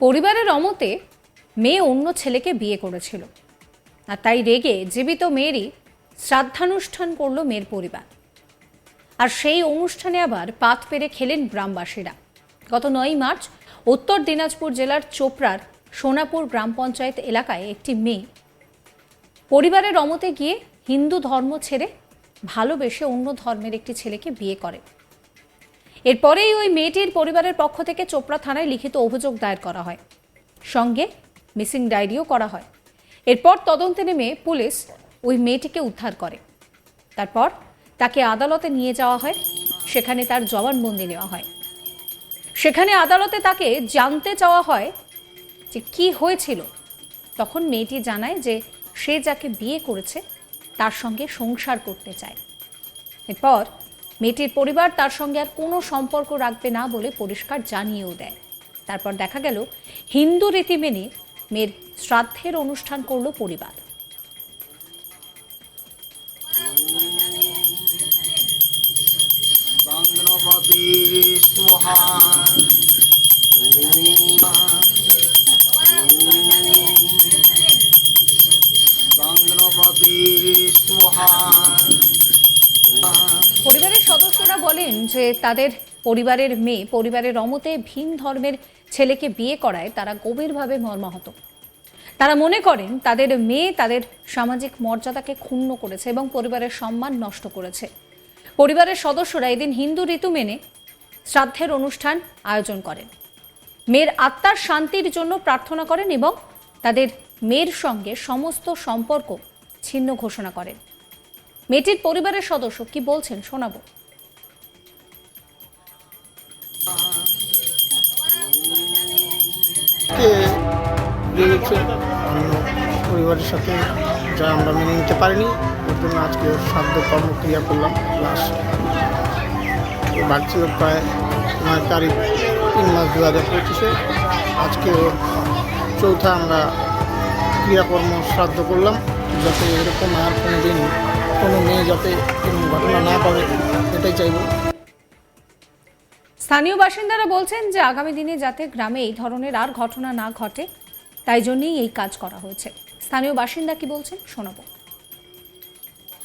পরিবারের অমতে মেয়ে অন্য ছেলেকে বিয়ে করেছিল। আর তাই রেগে জীবিত মেয়েরই শ্রাদ্ধানুষ্ঠান করল মেয়ের পরিবার। আর সেই অনুষ্ঠানে আবার পাত পেরে খেলেন গ্রামবাসীরা। গত নয় মার্চ উত্তর দিনাজপুর জেলার চোপড়ার সোনাপুর গ্রাম পঞ্চায়েত এলাকায় একটি মেয়ে পরিবারের অমতে গিয়ে হিন্দু ধর্ম ছেড়ে ভালোবেসে অন্য ধর্মের একটি ছেলেকে বিয়ে করে। এরপরেই ওই মেয়েটির পরিবারের পক্ষ থেকে চোপড়া থানায় লিখিত অভিযোগ দায়ের করা হয়। সঙ্গে মিসিং ডায়েরিও করা হয়। এরপর তদন্তে নেমে পুলিশ ওই মেয়েটিকে উদ্ধার করে। তারপর তাকে আদালতে নিয়ে যাওয়া হয়। সেখানে তার জবানবন্দি নেওয়া হয়। সেখানে আদালতে তাকে জানতে চাওয়া হয় যে কি হয়েছিল। তখন মেয়েটি জানায় যে সে যাকে বিয়ে করেছে, তার সঙ্গে সংসার করতে চায়। এরপর মেয়েটির পরিবার তার সঙ্গে আর কোনো সম্পর্ক রাখবে না বলে পরিষ্কার জানিয়েও দেয়। তারপর দেখা গেল, হিন্দু রীতি মেনে মেয়ের শ্রাদ্ধের অনুষ্ঠান করল পরিবার। চন্দ্রপতি বলেন যে তাদের পরিবারের মেয়ে, পরিবারের অমতে ভিন ধর্মের ছেলেকে বিয়ে করায় তারা গভীরভাবে মর্মাহত। তারা মনে করেন তাদের মেয়ে তাদের সামাজিক মর্যাদাকে ক্ষুণ্ণ করেছে এবং পরিবারের সম্মান নষ্ট করেছে। পরিবারের সদস্যরা এদিন হিন্দু ঋতু মেনে শ্রাদ্ধের অনুষ্ঠান আয়োজন করেন। মেয়ের আত্মার শান্তির জন্য প্রার্থনা করেন এবং তাদের মেয়ের সঙ্গে সমস্ত সম্পর্ক ছিন্ন ঘোষণা করেন। মেয়েটির পরিবারের সদস্য কি বলছেন শোনাবো। কে দিয়েছে পরিবারের সাথে যা আমরা মেনে নিতে পারিনি, ওর জন্য আজকে সাধ্য কর্মক্রিয়া করলাম প্লাস বাড়ি ছিল প্রায় নয় তারিখ, তিন মাস দু হাজার পঁচিশে। আজকে চৌথা আমরা ক্রিয়াকর্ম শ্রাদ্ধ করলাম, যাতে এরকম আর কোনো দিন কোনো মেয়ে যাতে এরকম ঘটনা না করে এটাই চাইব। স্থানীয় বাসিন্দারা বলছেন যে আগামী দিনে যাতে গ্রামে এই ধরনের আর ঘটনা না ঘটে তাই জন্যই এই কাজ করা হয়েছে। স্থানীয় বাসিন্দা কি বলছেন শোনাবো।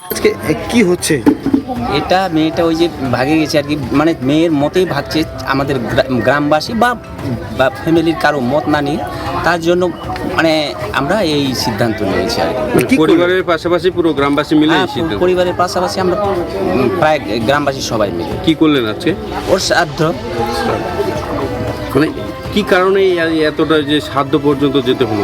আজকে কি হচ্ছে? এটা মেয়েটা ওই যে ভাগে গেছে আর কি মানে মেয়ের মতেই ভাগছে আমাদের গ্রা- গ্রামবাসী বা বা ফ্যামিলির কারও মত না নিয়ে। তার জন্য মানে আমরা এই সিদ্ধান্ত নিয়েছি আর কি। পরিবারের পাশাপাশি পুরো গ্রামবাসী মিলে হ্যাঁ, এই সিদ্ধান্ত। পরিবারের পাশাপাশি আমরা প্রায় গ্রামবাসী সবাই মিলে। কি করলেন আজকে? ওর শ্রাদ্ধ। মানে কি কারণে এতটা যে সাধ্য পর্যন্ত যেতে হলো?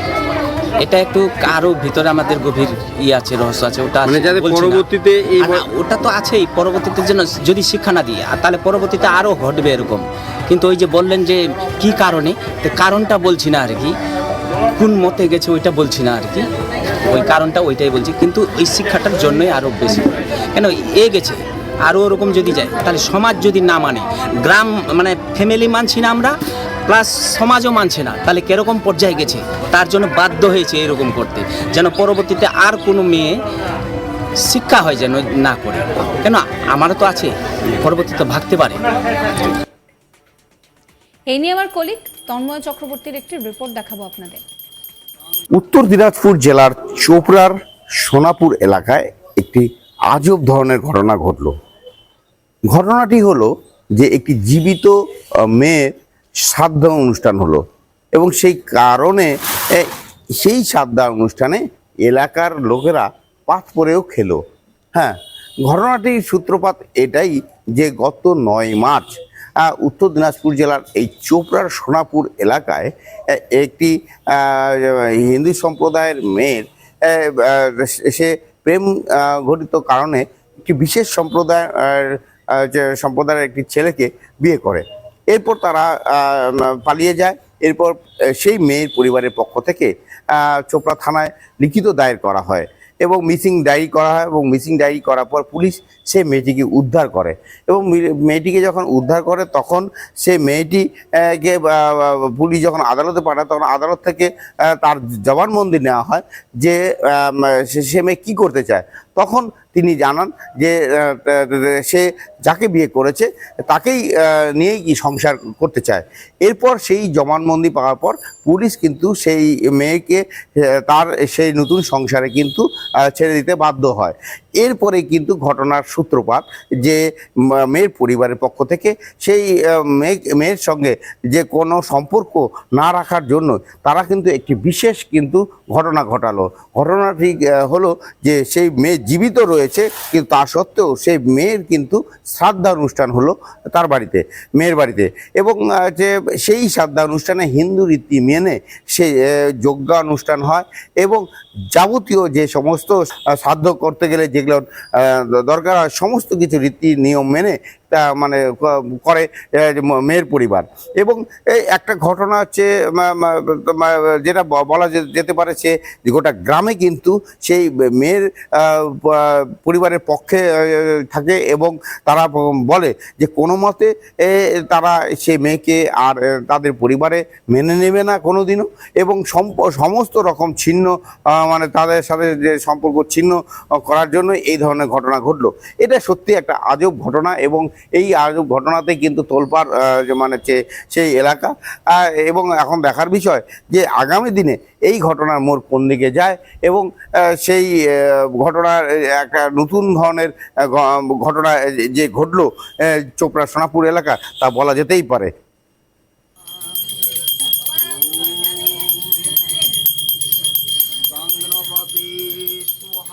এটা একটু কারও ভিতরে আমাদের গভীর ই আছে রহস্য আছে ওটা মানে যাতে পরবর্তীতে এই না, ওটা তো আছেই পরবর্তীতে যেন যদি শিক্ষা না দিই আর তাহলে পরবর্তীতে আরও ঘটবে এরকম। কিন্তু ওই যে বললেন যে কি কারণে কারণটা বলছি না আর কি। কোন মতে গেছে ওইটা বলছি না আর কি। ওই কারণটা ওইটাই বলছি। কিন্তু ওই শিক্ষাটার জন্যই আরও বেশি। কেন? এ গেছে। আরও ওরকম যদি যায়, তাহলে সমাজ যদি না মানে গ্রাম মানে ফ্যামিলি মানছি না আমরা প্লাস সমাজও মানছে না, তাহলে কীরকম পর্যায়ে গেছে? তার জন্য বাধ্য হয়েছে এরকম করতে, যেন পরবর্তীতে আর কোনো মেয়ে শিক্ষা হয় যেন না করে। কেন? আমারও তো আছে, পরবর্তীতে ভাগতে পারে। এই নিয়ে আমার কলিগ তন্ময় চক্রবর্তীর একটি রিপোর্ট দেখাবো আপনাদের। উত্তর দিনাজপুর জেলার চোপড়ার সোনাপুর এলাকায় একটি আজব ধরনের ঘটনা ঘটল। ঘটনাটি হলো যে একটি জীবিত মেয়ের শ্রাদ্ধ অনুষ্ঠান হলো এবং সেই কারণে সেই শ্রাদ্ধ অনুষ্ঠানে এলাকার লোকেরা পাত পরেও খেলো। হ্যাঁ ঘটনাটির সূত্রপাত এটাই যে গত নয় মার্চ উত্তর দিনাজপুর জেলার এই চোপড়ার সোনাপুর এলাকায় একটি হিন্দু সম্প্রদায়ের মেয়ের সে প্রেম ঘটিত কারণে একটি বিশেষ সম্প্রদায়ের যে সম্প্রদায়ের একটি ছেলেকে বিয়ে করে। এরপর তারা পালিয়ে যায়। এরপর সেই মেয়ের পরিবারের পক্ষ থেকে চোপড়া থানায় লিখিত দায়ের করা হয়। এবং মিসিং ডায়েরি করা হয় এবং মিসিং ডায়েরি করার পর পুলিশ সে মেয়েটিকে উদ্ধার করে। এবং মেয়েটিকে যখন উদ্ধার করে তখন সে মেয়েটি আহ, কে আহ, পুলিশ যখন আদালতে পাঠায় তখন আদালত থেকে তার জবানবন্দি নেওয়া হয় যে সে- মেয়ে কী করতে চায়। তখন তিনি জানান যে সে যাকে বিয়ে করেছে তাকেই নিয়েই কি সংসার করতে চায়। এরপর সেই জবানবন্দি পাওয়ার পর পুলিশ কিন্তু সেই মেয়েকে তার সেই নতুন সংসারে কিন্তু ছেড়ে দিতে বাধ্য হয়। এরপরে কিন্তু ঘটনার সূত্রপাত যে মেয়ের পরিবারের পক্ষ থেকে সেই মেয়ে, মেয়ের সঙ্গে যে কোনো সম্পর্ক না রাখার জন্য তারা কিন্তু একটি বিশেষ কিন্তু ঘটনা ঘটালো। ঘটনাটি হলো যে সেই মেয়ে জীবিত রয়েছে, কিন্তু তা সত্ত্বেও সেই মেয়ের কিন্তু শ্রাদ্ধানুষ্ঠান হলো তার বাড়িতে, মেয়ের বাড়িতে। এবং যে সেই শ্রাদ্ধানুষ্ঠানে হিন্দু রীতি মেনে সে যজ্ঞানুষ্ঠান হয় এবং যাবতীয় যে সমস্ত শ্রাদ্ধ করতে গেলে যেগুলো দরকার হয় সমস্ত কিছু রীতি নিয়ম মেনে মানে করে মেয়ের পরিবার। এবং এই একটা ঘটনা হচ্ছে যেটা বলা যেতে পারে সে গোটা গ্রামে কিন্তু সেই মেয়ের পরিবারের পক্ষে থাকে এবং তারা বলে যে কোনো মতে তারা সে মেয়েকে আর তাদের পরিবারে মেনে নেবে না কোনো দিনও এবং সমস্ত রকম ছিন্ন মানে তাদের সাথে যে সম্পর্ক ছিন্ন করার জন্য এই ধরনের ঘটনা ঘটলো। এটা সত্যি একটা আজব ঘটনা এবং এই ঘটনাতে কিন্তু তোলপাড় মানে সেই এলাকা। এবং এখন দেখার বিষয় যে আগামী দিনে এই ঘটনার মোড় কোন দিকে যায় এবং সেই ঘটনার একটা নতুন ধরনের ঘটনা যে ঘটলো চোপড়া সোনাপুর এলাকা, তা বলা যেতেই পারে।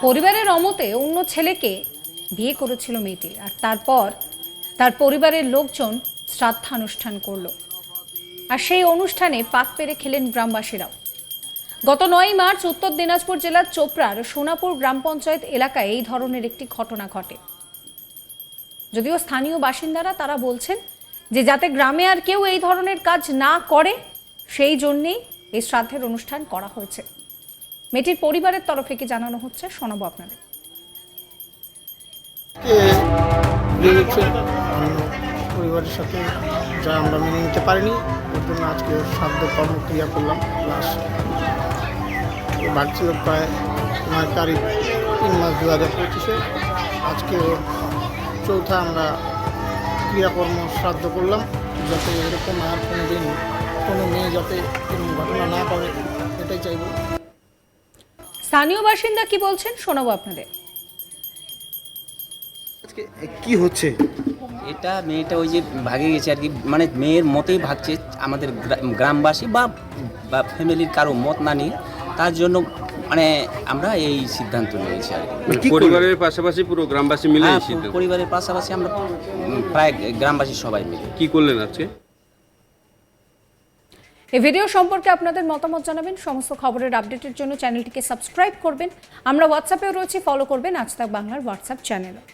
পরিবারের অমতে অন্য ছেলেকে বিয়ে করেছিল মেয়েটি। আর তারপর তার পরিবারের লোকজন শ্রাদ্ধানুষ্ঠান করল। আর সেই অনুষ্ঠানে পাক পেরে খেলেন গ্রামবাসীরাও। গত নয় মার্চ উত্তর দিনাজপুর জেলার চোপড়ার সোনাপুর গ্রাম পঞ্চায়েত এলাকায় এই ধরনের একটি ঘটনা ঘটে। যদিও স্থানীয় বাসিন্দারা তারা বলছেন যে যাতে গ্রামে আর কেউ এই ধরনের কাজ না করে, সেই জন্যেই এই শ্রাদ্ধের অনুষ্ঠান করা হয়েছে। মেয়েটির পরিবারের তরফে কি জানানো হচ্ছে শোনাবো আপনাদের। দিয়েছে অন্য পরিবারের সাথে যা আমরা মেনে নিতে পারিনি, ওর জন্য আজকে সাধ্য কর্মক্রিয়া করলাম প্লাস বাড়ছিল প্রায় নয় তারিখ, তিন মাস দু হাজার পঁচিশে। আজকে চৌথা আমরা ক্রিয়াকর্ম শ্রাদ্ধ করলাম, যাতে এরকম আর কোনো দিন কোনো মেয়ে যাতে এরকম ঘটনা না করে এটাই চাইব। স্থানীয় বাসিন্দা কি বলছেন শোনাবো আপনাদের। আজকে কি হচ্ছে? এটা মেয়েটা ওই যে ভাগে গেছে আর কি মানে মেয়ের মতেই ভাগছে আমাদের গ্রামবাসী বা বা ফ্যামিলির কারও মত না নিয়ে তার জন্য মানে আমরা এই সিদ্ধান্ত নিয়েছি আর কি। মানে? পরিবারের পাশাপাশি পুরো গ্রামবাসী মিলে হ্যাঁ। পরিবারের পাশাপাশি আমরা প্রায় গ্রামবাসী সবাই মিলে। কি করলেন আজকে? এই ভিডিও সম্পর্কে আপনাদের মতামত জানাবেন সমস্ত খবরের আপডেটের জন্য চ্যানেলটিকে সাবস্ক্রাইব করবেন। আমরা হোয়াটসঅ্যাপেও রয়েছে ফলো করবেন আজ তাক বাংলার হোয়াটসঅ্যাপ চ্যানেলও।